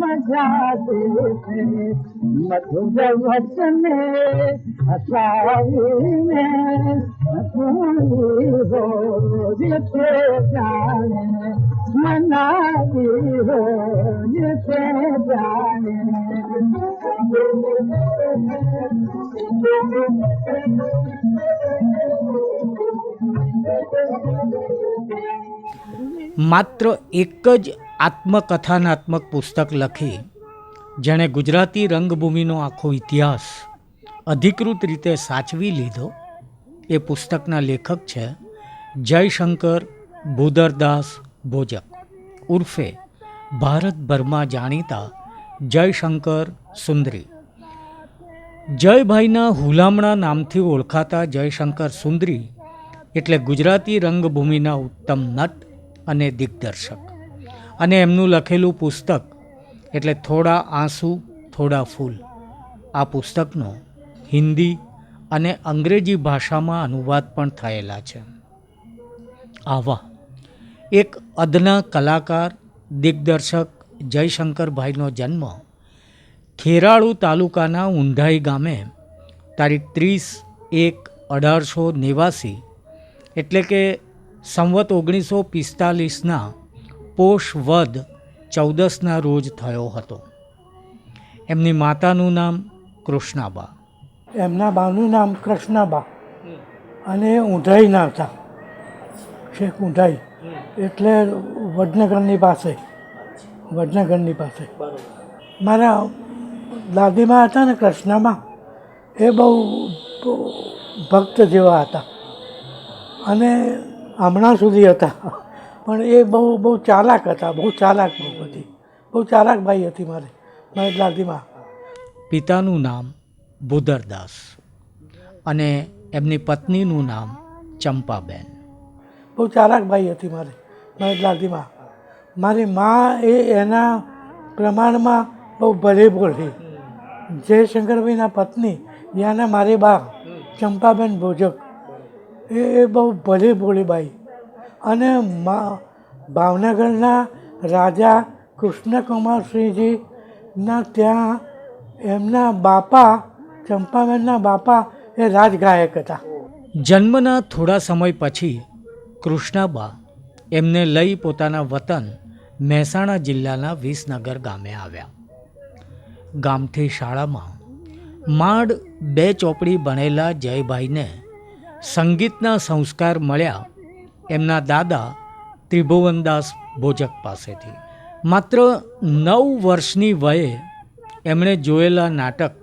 मज़ा में मत में માત્ર એક જ આત્મકથાનાત્મક પુસ્તક લખી, જેણે ગુજરાતી રંગભૂમિનો આખો ઇતિહાસ અધિકૃત રીતે સાચવી લીધો, એ પુસ્તકના લેખક છે જયશંકર ભૂદરદાસ ભોજક. ઉર્ફે, ભારતભરમાં જાણીતા જયશંકર સુંદરી. જયભાઈના હુલામણા નામથી ઓળખાતા જયશંકર સુંદરી એટલે ગુજરાતી રંગભૂમિના ઉત્તમ નટ અને દિગ્દર્શક. અને એમનું લખેલું પુસ્તક એટલે થોડા આંસુ, થોડા ફૂલ. આ પુસ્તકનો હિન્દી અને અંગ્રેજી ભાષામાં અનુવાદ પણ થયેલા છે. આવા એક અદના કલાકાર, દિગ્દર્શક જયશંકરભાઈનો જન્મ ખેરાળુ તાલુકાના ઊંઢાઈ ગામે તારીખ ત્રીસ એક અઢારસો નેવાસી એટલે કે સંવત ઓગણીસો પિસ્તાલીસના પોષ વદ ચૌદસના રોજ થયો હતો. એમની માતાનું નામ કૃષ્ણાબા. એમના બાનું નામ કૃષ્ણાબા. અને ઊંઢાઈના હતા. શેખ ઊંધાઈ. એટલે વડનગરની પાસે. વડનગરની પાસે. મારા દાદીમાં હતા ને કૃષ્ણામાં એ બહુ ભક્ત જેવા હતા. અને હમણાં સુધી હતા. પણ એ બહુ બહુ ચાલાક હતા બહુ ચાલાક બહુ બધી. બહુ ચાલાક ભાઈ હતી મારે મારી દાદીમાં પિતાનું નામ બુદરદાસ અને એમની પત્નીનું નામ ચંપાબેન. બહુ ચાલાક ભાઈ હતી મારે મારી દાદીમાં મારી મા એ એના પ્રમાણમાં બહુ ભલે બોલી જયશંકરભાઈના પત્ની યાના મારી બા ચંપાબેન ભોજક. એ એ બહુ ભલી ભોળી બાઈ. અને મા, ભાવનગરના રાજા કૃષ્ણકુમારસિંહજીના ત્યાં એમના બાપા ચંપાબેનના બાપા એ રાજગાયક હતા. જન્મના થોડા સમય પછી કૃષ્ણાબા એમને લઈ પોતાના વતન મહેસાણા જિલ્લાના વિસનગર ગામે આવ્યા. ગામથી શાળામાં માંડ બે ચોપડી ભણેલા જયભાઈને સંગીતના સંસ્કાર મળ્યા એમના દાદા ત્રિભુવનદાસ ભોજક પાસેથી. માત્ર નવ વર્ષની વયે એમણે જોયેલા નાટક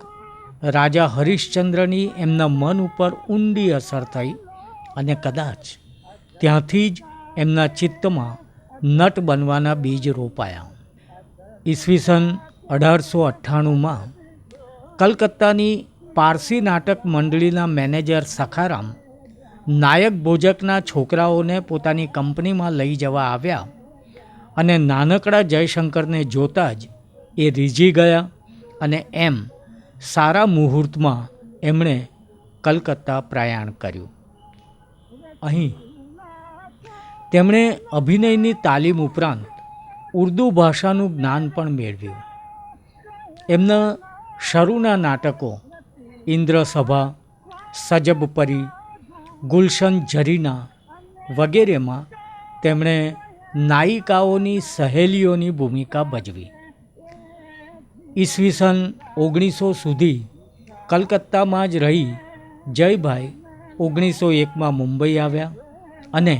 રાજા હરિશ્ચંદ્રની એમના મન ઉપર ઊંડી અસર થઈ અને કદાચ ત્યાંથી જ એમના ચિત્તમાં નટ બનવાના બીજ રોપાયા. ઈસવીસન અઢારસો અઠ્ઠાણુંમાં કલકત્તાની પારસી નાટક મંડળીના મેનેજર સખારામ નાયક ભોજકના છોકરાઓને પોતાની કંપનીમાં લઈ જવા આવ્યા અને નાનકડા જયશંકરને જોતાં જ એ રીઝી ગયા અને એમ સારા મુહૂર્તમાં એમણે કલકત્તા પ્રયાણ કર્યું. અહીં તેમણે અભિનયની તાલીમ ઉપરાંત ઉર્દુ ભાષાનું જ્ઞાન પણ મેળવ્યું. એમના શરૂના નાટકો ઇન્દ્રસભા સજબપરી ગુલશન ઝરીના વગેરેમાં તેમણે નાયિકાઓની સહેલીઓની ભૂમિકા ભજવી. ઈસવીસન ઓગણીસો સુધી કલકત્તામાં જ રહી જયભાઈ ઓગણીસો એકમાં મુંબઈ આવ્યા અને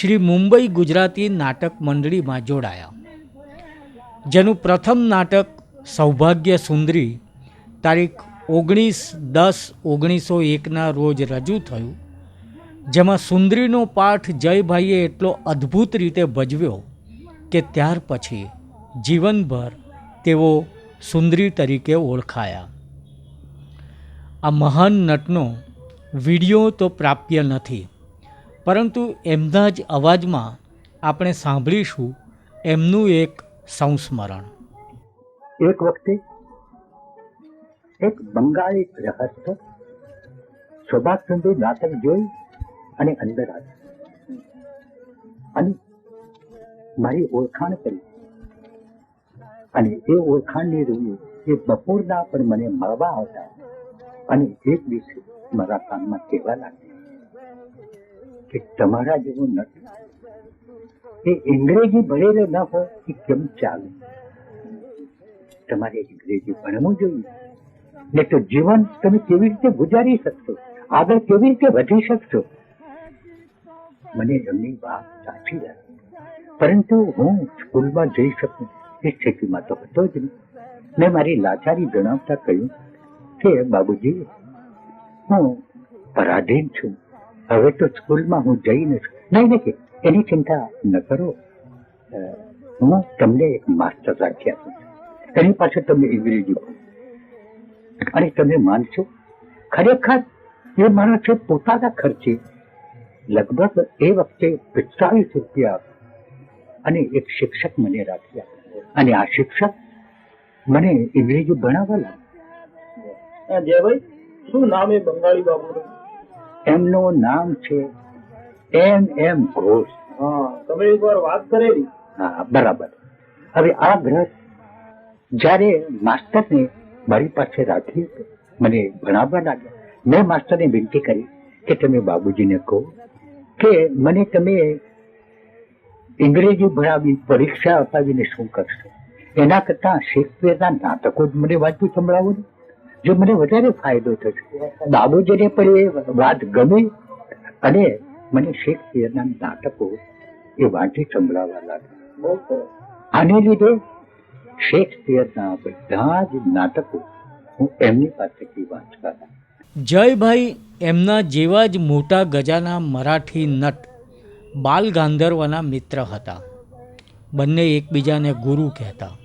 શ્રી મુંબઈ ગુજરાતી નાટક મંડળીમાં જોડાયા. જેનું પ્રથમ નાટક સૌભાગ્ય સુંદરી તારીખ ઓગણીસ દસ ઓગણીસો એકના રોજ રજૂ થયું. જેમાં સુંદરીનો પાઠ જયભાઈએ એટલો અદ્ભુત રીતે ભજવ્યો કે ત્યાર પછી જીવનભર તેઓ સુંદરી તરીકે ઓળખાયા. આ મહાન નટનો વીડિયો તો પ્રાપ્ય નથી, પરંતુ એમના જ અવાજમાં આપણે સાંભળીશું એમનું એક સંસ્મરણ. એક વખતે એક બંગાળી ગ્રહસ્થ સુભાષચંદ્ર નાટક જોઈ અને અંદર આવ્યો અને મારી ઓળખાણ કરી. અને એ ઓળખાણની રૂએ એ બપોરના પણ મને મળવા આવતા અને એક દિવસે મારા કાનમાં કહેવા લાગ્યા કે તમારા જેવો નથી એ અંગ્રેજી ભણેલો ન હોય એ કેમ ચાલે? તમારે અંગ્રેજી ભણવું જોઈએ. ને તો જીવન તમે કેવી રીતે ગુજારી શકશો? આગળ કેવી રીતે વધી શકશો? મને એમની વાત સાચી લાગી. પરંતુ હું સ્કૂલમાં જઈ શકું એ સ્થિતિમાં તો હતો જ નહીં. મેં મારી લાચારી જણાવતા કહ્યું કે, બાબુજી, હું પરાધીન છું. હવે તો સ્કૂલમાં હું જઈ નથી નહીં નથી એની ચિંતા ન કરો. હું તમને એક માસ્ટર રાખ્યા છે. એની પાસે તમે અંગ્રેજી ભણો અને તમે માનશો? ખરેખર? એ માણસો પોતાના ખર્ચે લગભગ એ વખતે પિસ્તાળીસ રૂપિયા અને એક શિક્ષક મને રાખ્યા. અને આ શિક્ષક મને અંગ્રેજી ભણાવવા લાગ્યા. જયભાઈ શું નામ એ બંગાળી બાબુનું? એમનું નામ છે એમ એમ ઘોષ. તમે એકવાર વાત કરેલી. હા બરાબર. હવે આ ગ્રહ જ્યારે માસ્ટરને મારી પાસે રાખી મને ભણાવવા લાગ્યા. મેં માસ્ટરને વિનંતી કરી કે તમે બાબુજીને કહો કે મને તમે અંગ્રેજી ભણાવી પરીક્ષા અપાવીને શું કરશો? એના કરતા શેક્સપિયરના નાટકો જ મને વાંચવું સંભળાવો ને. જો મને વધારે ફાયદો થશે. બાબુજીને પણ એ વાત ગમે અને મને શેક્સપિયરના નાટકો એ વાંચી સંભળાવવા લાગ્યા આને લીધે શેક્સપિયરના બધા જ નાટકો હું એમની પાસેથી વાંચતા હતા. જયભાઈ એમના જેવા જ મોટા ગજાના મરાઠી નટ બાલ ગાંધર્વના મિત્ર હતા. બંને એકબીજાને ગુરુ કહેતા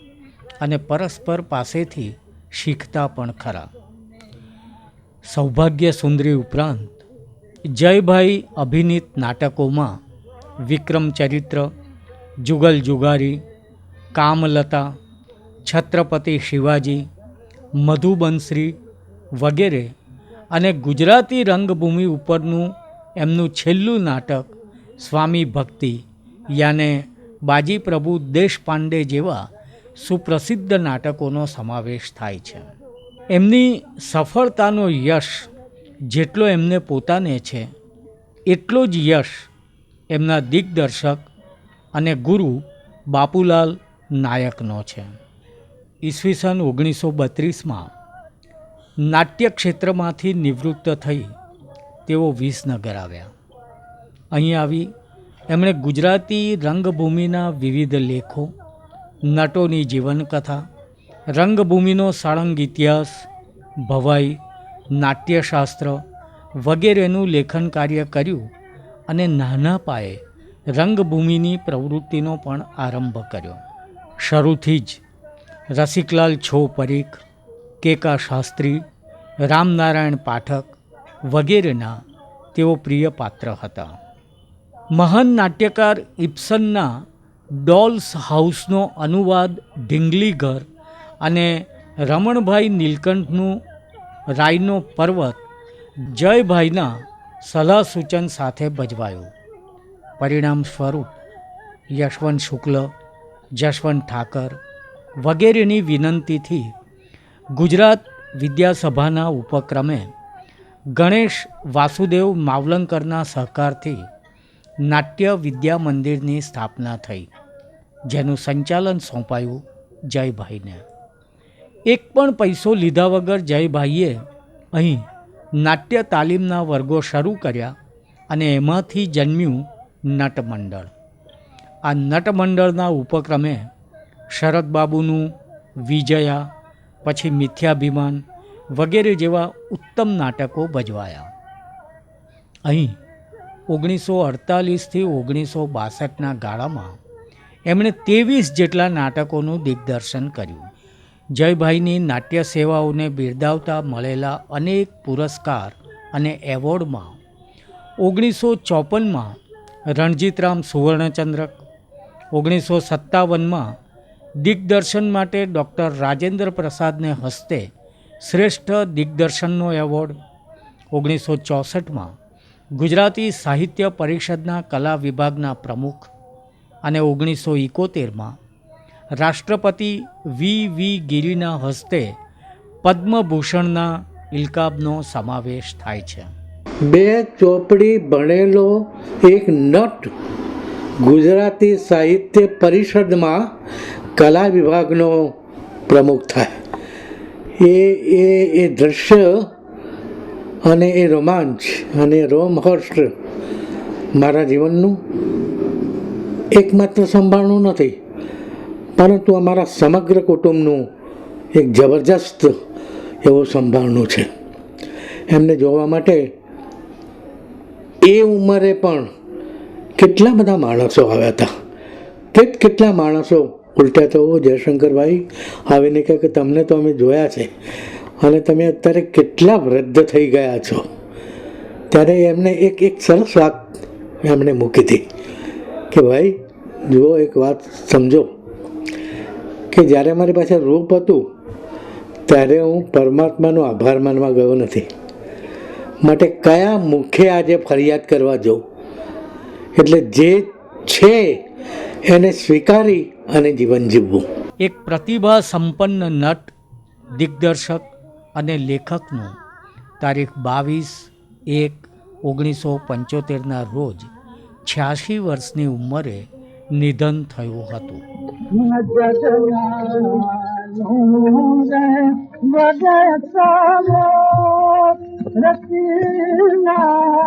અને પરસ્પર પાસેથી શીખતા પણ ખરા. સૌભાગ્ય સુંદરી ઉપરાંત, જયભાઈ અભિનીત નાટકોમાં વિક્રમ ચરિત્ર, જુગલ જુગારી, કામલતા, છત્રપતિ શિવાજી, મધુબનશ્રી વગેરે અને ગુજરાતી રંગભૂમિ ઉપરનું એમનું છેલ્લું નાટક, સ્વામી ભક્તિ, યાને બાજી પ્રભુ દેશપાંડે જેવા સુપ્રસિદ્ધ નાટકોનો સમાવેશ થાય છે. એમની સફળતાનો યશ જેટલો એમને પોતાને છે, એટલો જ યશ એમના દિગ્દર્શક અને ગુરુ બાપુલાલ નાયકનો છે. ઈસવીસન ઓગણીસો બત્રીસમાં નાટ્ય ક્ષેત્રમાંથી નિવૃત્ત થઈ તેઓ વિસનગર આવ્યા. અહીં આવી એમણે ગુજરાતી રંગભૂમિના વિવિધ લેખો, નટોની જીવનકથા, રંગભૂમિનો સાળંગ ઇતિહાસ, ભવાઈ, નાટ્યશાસ્ત્ર વગેરેનું લેખન કાર્ય કર્યું અને નાના પાયે રંગભૂમિની પ્રવૃત્તિનો પણ આરંભ કર્યો. શરૂથી જ રસિકલાલ છો પરીખ કેકા શાસ્ત્રી રામનારાયણ પાઠક વગેરેના તેઓ પ્રિય પાત્ર હતા. મહાન નાટ્યકાર ઇબ્સનના ડોલ્સ હાઉસનો અનુવાદ ઢીંગલીઘર અને રમણભાઈ નીલકંઠનું રાયનો પર્વત જયભાઈના સલાહ સૂચન સાથે ભજવાયો. પરિણામ સ્વરૂપ યશવંત શુક્લ, જશવંત ઠાકર વગેરેની વિનંતીથી ગુજરાત વિદ્યાસભાના ઉપક્રમે ગણેશ વાસુદેવ માવલંકરના સહકારથી નાટ્ય વિદ્યા મંદિરની સ્થાપના થઈ, જેનું સંચાલન સોંપાયું જયભાઈને. એક પણ પૈસો લીધા વગર જયભાઈએ અહીં નાટ્ય તાલીમના વર્ગો શરૂ કર્યા અને એમાંથી જન્મ્યું નટમંડળ. આ નટમંડળના ઉપક્રમે શરદબાબુનું વિજયા પછી મિથ્યાભિમાન વગેરે જેવા ઉત્તમ નાટકો ભજવાયા. અહીં ઓગણીસો અડતાલીસથી ઓગણીસો બાસઠના ગાળામાં એમણે ત્રેવીસ જેટલા નાટકોનું દિગ્દર્શન કર્યું. જયભાઈની નાટ્ય સેવાઓને બિરદાવતા મળેલા અનેક પુરસ્કાર અને એવોર્ડમાં ઓગણીસો ચોપનમાં રણજીતરામ સુવર્ણચંદ્રક, ઓગણીસો સત્તાવનમાં દિગ્દર્શન માટે ડૉક્ટર રાજેન્દ્ર પ્રસાદને હસ્તે શ્રેષ્ઠ દિગ્દર્શનનો એવોર્ડ ઓગણીસો ચોસઠમાં ગુજરાતી સાહિત્ય પરિષદના કલા વિભાગના પ્રમુખ અને ઓગણીસો એકોતેરમાં રાષ્ટ્રપતિ વી વી ગિરીના હસ્તે પદ્મભૂષણના ઇલકાબનો સમાવેશ થાય છે. બે ચોપડી ભણેલો એક નટ ગુજરાતી સાહિત્ય પરિષદમાં કલા વિભાગનો પ્રમુખ થાય. એ એ એ દ્રશ્ય અને એ રોમાંચ અને રોમહર્ષ મારા જીવનનું એકમાત્ર સંભાળનું નથી. પરંતુ અમારા સમગ્ર કુટુંબનું એક જબરજસ્ત એવું સંભાળનું છે. એમને જોવા માટે એ ઉંમરે પણ કેટલા બધા માણસો આવ્યા હતા. કેટ કેટલા માણસો ઉલટા તો જયશંકરભાઈ. આવીને કહે કે તમને તો અમે જોયા છે. અને તમે અત્યારે કેટલા વૃદ્ધ થઈ ગયા છો. ત્યારે એમને એક એક સરસ વાત એમણે મૂકી હતી કે, ભાઈ, જુઓ એક વાત સમજો. કે જ્યારે મારી પાસે રૂપ હતું, ત્યારે હું પરમાત્માનો આભાર માનવા ગયો નથી. માટે કયા મુખે આજે ફરિયાદ કરવા જવું એટલે જે છે એને સ્વીકારી અને જીવન જીવવું. એક પ્રતિભા સંપન્ન નટ દિગ્દર્શક અને લેખકનું તારીખ બાવીસ એક ઓગણીસો પંચોતેરના રોજ છ્યાસી વર્ષની ઉંમરે નિધન થયું હતું. રચના